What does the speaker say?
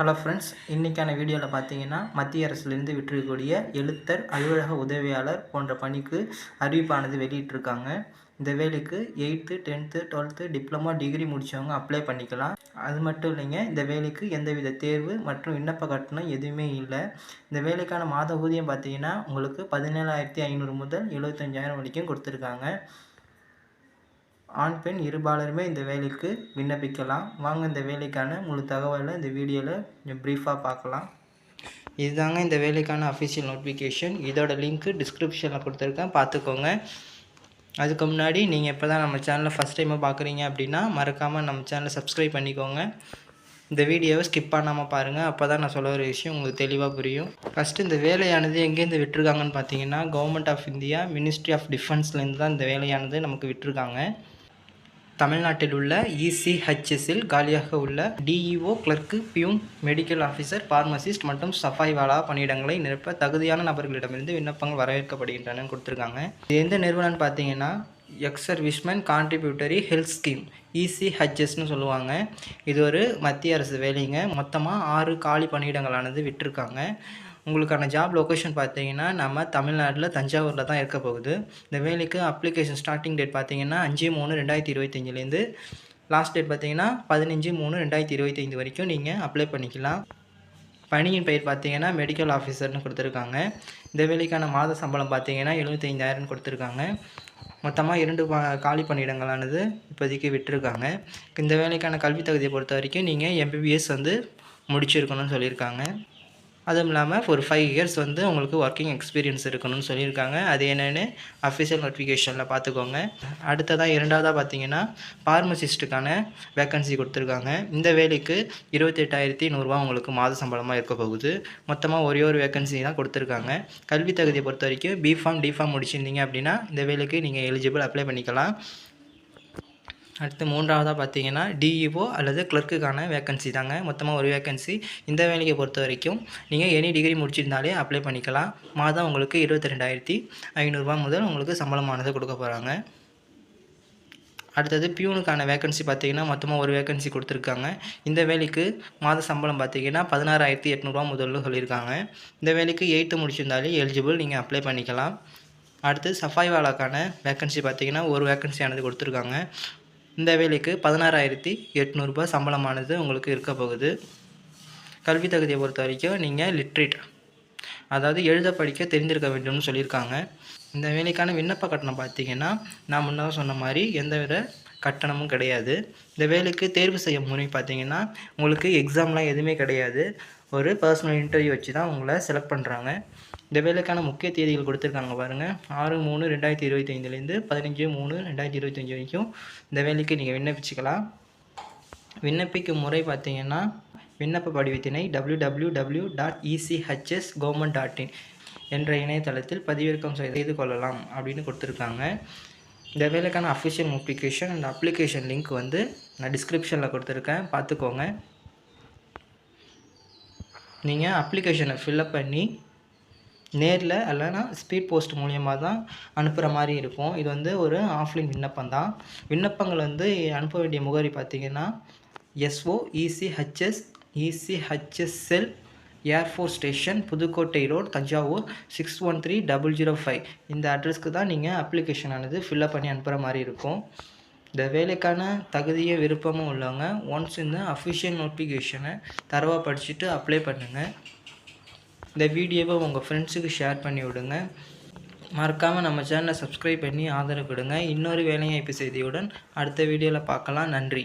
Hello friends இன்றைக்கான வீடியோவில் பார்த்தீங்கன்னா மத்திய அரசுலேருந்து விட்டிருக்கக்கூடிய எழுத்தர் அலுவலக உதவியாளர் போன்ற பணிக்கு அறிவிப்பானது வெளியிட்டிருக்காங்க. இந்த வேலைக்கு eighth tenth twelfth diploma degree முடித்தவங்க அப்ளை பண்ணிக்கலாம். அது மட்டும் இல்லைங்க இந்த வேலைக்கு எந்தவித தேர்வு மற்றும் விண்ணப்ப கட்டணம் எதுவுமே இல்லை. இந்த வேலைக்கான மாத ஊதியம் பார்த்தீங்கன்னா உங்களுக்கு பதினேழாயிரத்தி ஐநூறு முதல் எழுபத்தஞ்சாயிரம் வரைக்கும் கொடுத்துருக்காங்க. ஆண் பெண் இருபாலருமே இந்த வேலைக்கு விண்ணப்பிக்கலாம். வாங்க இந்த வேலைக்கான முழு தகவலை இந்த வீடியோவில் கொஞ்சம் ப்ரீஃபாக பார்க்கலாம். இதுதாங்க இந்த வேலைக்கான அஃபிஷியல் நோட்டிஃபிகேஷன் இதோட லிங்க்கு டிஸ்கிரிப்ஷனில் கொடுத்துருக்கேன். பார்த்துக்கோங்க. அதுக்கு முன்னாடி நீங்கள் இப்போ தான் நம்ம சேனலை ஃபஸ்ட் டைமாக பார்க்குறீங்க அப்படின்னா மறக்காமல் நம்ம சேனலை சப்ஸ்கிரைப் பண்ணிக்கோங்க. இந்த வீடியோவை ஸ்கிப் பண்ணாமல் பாருங்கள் அப்போ தான் நான் சொல்ல ஒரு விஷயம் உங்களுக்கு தெளிவாக புரியும். ஃபஸ்ட்டு இந்த வேலையானது எங்கேருந்து விட்டுருக்காங்கன்னு பார்த்தீங்கன்னா government of India ministry of டிஃபென்ஸ்லேருந்து தான் இந்த வேலையானது நமக்கு விட்டுருக்காங்க. தமிழ்நாட்டில் உள்ள இசிஹெச்எஸில் காலியாக உள்ள DEO clerk peon medical officer pharmacist மற்றும் சஃபாய்வாலா பணியிடங்களை நிரப்ப தகுதியான நபர்களிடமிருந்து விண்ணப்பங்கள் வரவேற்கப்படுகின்றன கொடுத்துருக்காங்க. இது எந்த நிறுவனம்னு பார்த்தீங்கன்னா ex serviceman contributory health scheme இசிஹெச்எஸ்னு சொல்லுவாங்க. இது ஒரு மத்திய அரசு வேலைங்க. மொத்தமாக ஆறு காலி பணியிடங்களானது விட்டுருக்காங்க. உங்களுக்கான ஜாப் லொக்கேஷன் பார்த்தீங்கன்னா நம்ம தமிழ்நாட்டில் தஞ்சாவூரில் தான் இருக்க போகுது. இந்த வேலைக்கு அப்ளிகேஷன் ஸ்டார்டிங் டேட் பார்த்தீங்கன்னா அஞ்சு மூணு ரெண்டாயிரத்தி இருபத்தஞ்சிலேருந்து லாஸ்ட் டேட் பார்த்தீங்கன்னா பதினஞ்சு மூணு ரெண்டாயிரத்தி இருபத்தைந்து வரைக்கும் நீங்கள் அப்ளை பண்ணிக்கலாம். பணியின் பெயர் பார்த்தீங்கன்னா மெடிக்கல் ஆஃபீஸர்னு கொடுத்துருக்காங்க. இந்த வேலைக்கான மாத சம்பளம் பார்த்தீங்கன்னா எழுபத்தைந்தாயிரம் கொடுத்துருக்காங்க. மொத்தமாக இரண்டு காலி பணியிடங்களானது இப்போதைக்கு விட்டுருக்காங்க. இந்த வேலைக்கான கல்வி தகுதியை பொறுத்த வரைக்கும் நீங்கள் எம்பிபிஎஸ் வந்து முடிச்சிருக்கணும்னு சொல்லியிருக்காங்க. அதுவும் இல்லாமல் ஒரு ஃபைவ் இயர்ஸ் வந்து உங்களுக்கு ஒர்க்கிங் எக்ஸ்பீரியன்ஸ் இருக்கணும்னு சொல்லியிருக்காங்க. அது என்னென்னு அஃபிஷியல் நோட்டிஃபிகேஷனில் பார்த்துக்கோங்க அடுத்ததாக இரண்டாவதாக பார்த்தீங்கன்னா ஃபார்மசிஸ்ட்டுக்கான வேக்கன்சி கொடுத்துருக்காங்க. இந்த வேலைக்கு இருபத்தெட்டாயிரத்தி நூறுரூவா உங்களுக்கு மாத சம்பளமாக இருக்க போகுது. மொத்தமாக ஒரே ஒரு வேக்கன்சி தான் கொடுத்துருக்காங்க. கல்வி தகுதியை பொறுத்த வரைக்கும் பிஃபார்ம் டிஃபார்ம் முடிச்சிருந்தீங்க அப்படின்னா இந்த வேலைக்கு நீங்கள் எலிஜிபிள் அப்ளை பண்ணிக்கலாம். அடுத்து மூன்றாவதாக பார்த்தீங்கன்னா டிஇஓ அல்லது கிளர்க்குக்கான வேக்கன்சி தாங்க. மொத்தமாக ஒரு வேக்கன்சி இந்த வேலையை பொறுத்த வரைக்கும் நீங்கள் எனி டிகிரி முடிச்சிருந்தாலே அப்ளை பண்ணிக்கலாம். மாதம் உங்களுக்கு இருபத்தி ரெண்டாயிரத்தி ஐநூறுரூவா முதல் உங்களுக்கு சம்பளமானது கொடுக்க போகிறாங்க அடுத்தது பியூனுக்கான வேக்கன்சி பார்த்தீங்கன்னா மொத்தமாக ஒரு வேக்கன்சி கொடுத்துருக்காங்க. இந்த வேலைக்கு மாத சம்பளம் பார்த்தீங்கன்னா பதினாறாயிரத்தி எட்நூறுவா முதல்ல சொல்லியிருக்காங்க. இந்த வேலைக்கு எயித்து முடிச்சிருந்தாலே எலிஜிபிள் நீங்கள் அப்ளை பண்ணிக்கலாம். அடுத்து சஃபாய் வாலாக்கான வேக்கன்சி பார்த்தீங்கன்னா ஒரு வேக்கன்சியானது கொடுத்துருக்காங்க. இந்த வேலைக்கு பதினாறாயிரத்தி எட்நூறுபா சம்பளமானது உங்களுக்கு இருக்க போகுது. கல்வி தகுதியை பொறுத்த வரைக்கும் நீங்கள் லிட்ரேட் அதாவது எழுத படிக்க தெரிந்திருக்க வேண்டும்னு சொல்லியிருக்காங்க. இந்த வேலைக்கான விண்ணப்ப கட்டணம் பார்த்தீங்கன்னா நான் முன்னதாக சொன்ன மாதிரி எந்தவித கட்டணமும் கிடையாது. இந்த வேலைக்கு தேர்வு செய்யும் முறை பார்த்தீங்கன்னா உங்களுக்கு எக்ஸாம்லாம் எதுவுமே கிடையாது. ஒரு பர்சனல் இன்டர்வியூ வச்சு தான் உங்களை செலக்ட் பண்ணுறாங்க இந்த வேலைக்கான முக்கிய தேதிகள் கொடுத்துருக்காங்க பாருங்கள் ஆறு மூணு ரெண்டாயிரத்தி இருபத்தைந்துலேருந்து பதினஞ்சு மூணு ரெண்டாயிரத்தி இருபத்தஞ்சி வரைக்கும் இந்த வேலைக்கு நீங்கள் விண்ணப்பிச்சுக்கலாம். விண்ணப்பிக்கும் முறை பார்த்தீங்கன்னா விண்ணப்ப படிவத்தினை W W W dot ECHS government dot in என்ற இணையதளத்தில் பதிவிறக்கம் செய்து கொள்ளலாம் அப்படின்னு கொடுத்துருக்காங்க. இந்த வேலைக்கான official notification and application link வந்து நான் டிஸ்கிரிப்ஷனில் கொடுத்துருக்கேன். பார்த்துக்கோங்க. நீங்கள் அப்ளிகேஷனை ஃபில்லப் பண்ணி நேரில் இல்லைனா ஸ்பீட் போஸ்ட் மூலியமாக தான் அனுப்புகிற மாதிரி இருக்கும். இது வந்து ஒரு ஆஃப்லைன் விண்ணப்பம் தான். விண்ணப்பங்கள் வந்து அனுப்ப வேண்டிய முகவரி பார்த்திங்கன்னா SO ECHS ECHSL air force station Pudukkottai road Thanjavur six one three double zero five இந்த அட்ரஸ்க்கு தான் நீங்கள் அப்ளிகேஷன் ஆனது ஃபில்லப் பண்ணி அனுப்புகிற மாதிரி இருக்கும். இந்த வேலைக்கான தகுதியை விருப்பமும் உள்ளவங்க ஒன்ஸ் இந்த அஃபிஷியல் நோட்டிஃபிகேஷனை தரவாக படிச்சுட்டு அப்ளை பண்ணுங்கள் இந்த வீடியோவை உங்கள் ஃப்ரெண்ட்ஸுக்கு ஷேர் பண்ணி விடுங்க. மறக்காமல் நம்ம சேனலை சப்ஸ்கிரைப் பண்ணி ஆதரவு கொடுங்க. இன்னொரு வேலைவாய்ப்பு செய்தியுடன் அடுத்த வீடியோவில் பார்க்கலாம். நன்றி.